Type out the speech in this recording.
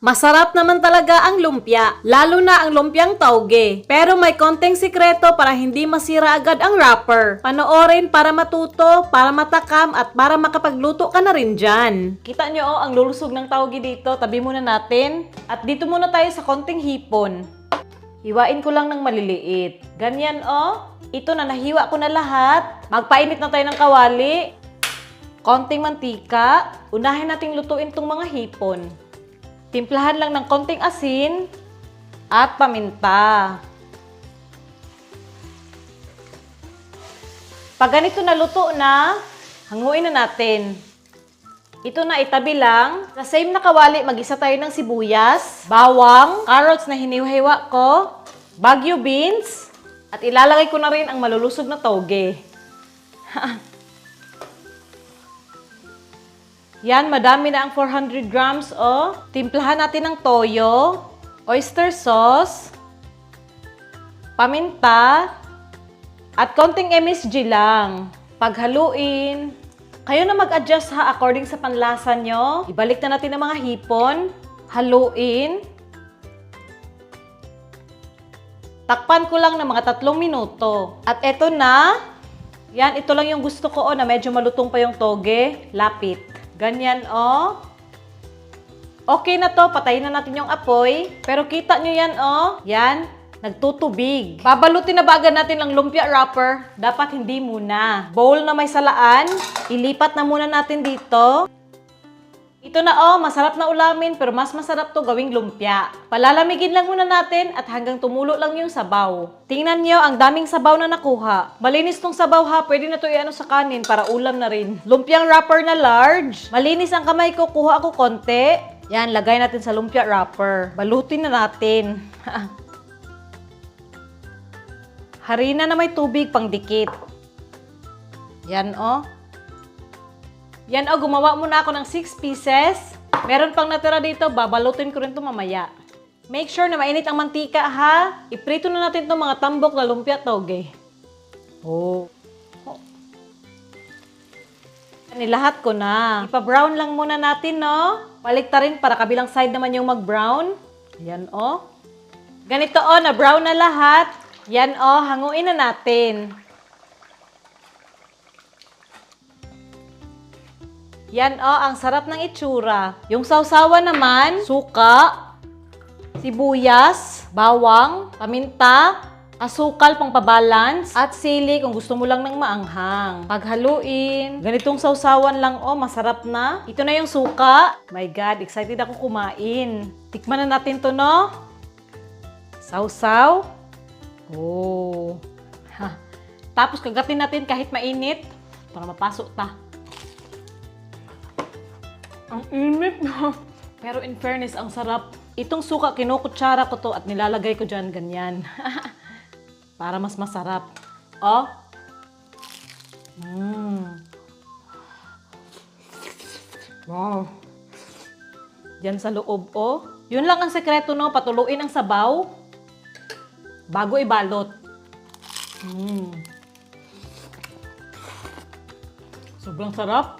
Masarap naman talaga ang lumpia, lalo na ang lumpiang tauge. Pero may konting sikreto para hindi masira agad ang wrapper. Panoorin para matuto, para matakam, at para makapagluto ka na rin dyan. Kita nyo oh, ang lulusog ng tauge dito. Tabi muna natin. At dito muna tayo sa konting hipon. Hiwain ko lang ng maliliit. Ganyan oh. Ito na nahiwa ko na lahat. Magpainit na tayo ng kawali. Konting mantika. Unahin nating lutuin tong mga hipon. Timplahan lang ng konting asin at paminta. Pag ganito na luto na, hanguin na natin. Ito na itabi lang. Sa same na kawali, mag-isa tayo ng sibuyas, bawang, carrots na hinihiwa ko, bagyo beans, at ilalagay ko na rin ang malulusog na toge. Yan, madami na ang 400 grams o. Timplahan natin ng toyo, oyster sauce, paminta, at konting MSG lang. Paghaluin, kayo na mag-adjust ha according sa panlasa nyo. Ibalik na natin ang mga hipon. Haluin. Takpan ko lang ng mga tatlong minuto. At eto na. Yan, ito lang yung gusto ko oh, na medyo malutong pa yung toge. Lapit. Ganyan oh. Okay na to, patayin na natin yung apoy. Pero kita nyo yan oh. Yan, nagtutubig. Babalutin na baga natin ng lumpia wrapper. Dapat hindi muna. Bowl na may salaan. Ilipat na muna natin dito. Ito na oh, masarap na ulamin pero mas masarap to gawing lumpia. Palalamigin lang muna natin at hanggang tumulo lang yung sabaw. Tingnan nyo, ang daming sabaw na nakuha. Malinis tong sabaw ha, pwede na to iano sa kanin para ulam na rin. Lumpiang wrapper na large. Malinis ang kamay ko, kuha ako konti. Yan, lagay natin sa lumpia wrapper. Balutin na natin. Harina na may tubig pang dikit. Yan oh. Yan o, gumawa muna ako ng 6 pieces. Meron pang natira dito, babalutin ko rin ito mamaya. Make sure na mainit ang mantika ha. Iprito na natin itong mga tambok na lumpia toge. Oh. oh. Nilahat ko na. Ipa-brown lang muna natin, no? Paliktarin para kabilang side naman yung mag-brown. Yan, oh. Ganito, oh, na-brown na lahat. Yan, oh, hanguin na natin. Yan oh, ang sarap ng itsura. Yung sausawa naman, suka, sibuyas, bawang, paminta, asukal pang pabalance, at sili kung gusto mo lang ng maanghang. Paghaluin, ganitong sausawan lang oh, masarap na. Ito na yung suka. My God, excited ako kumain. Tikman na natin to no. Sausaw. Oh. Ha. Tapos kagatin natin kahit mainit para mapasok ta. Ang init na. Pero in fairness, ang sarap. Itong suka, kinukutsara ko to at nilalagay ko dyan ganyan. Para mas masarap. Oh. Mm. Wow. Diyan sa loob, oh. Yun lang ang sekreto, no? Patuluin ang sabaw bago ibalot. Mm. Sobrang sarap.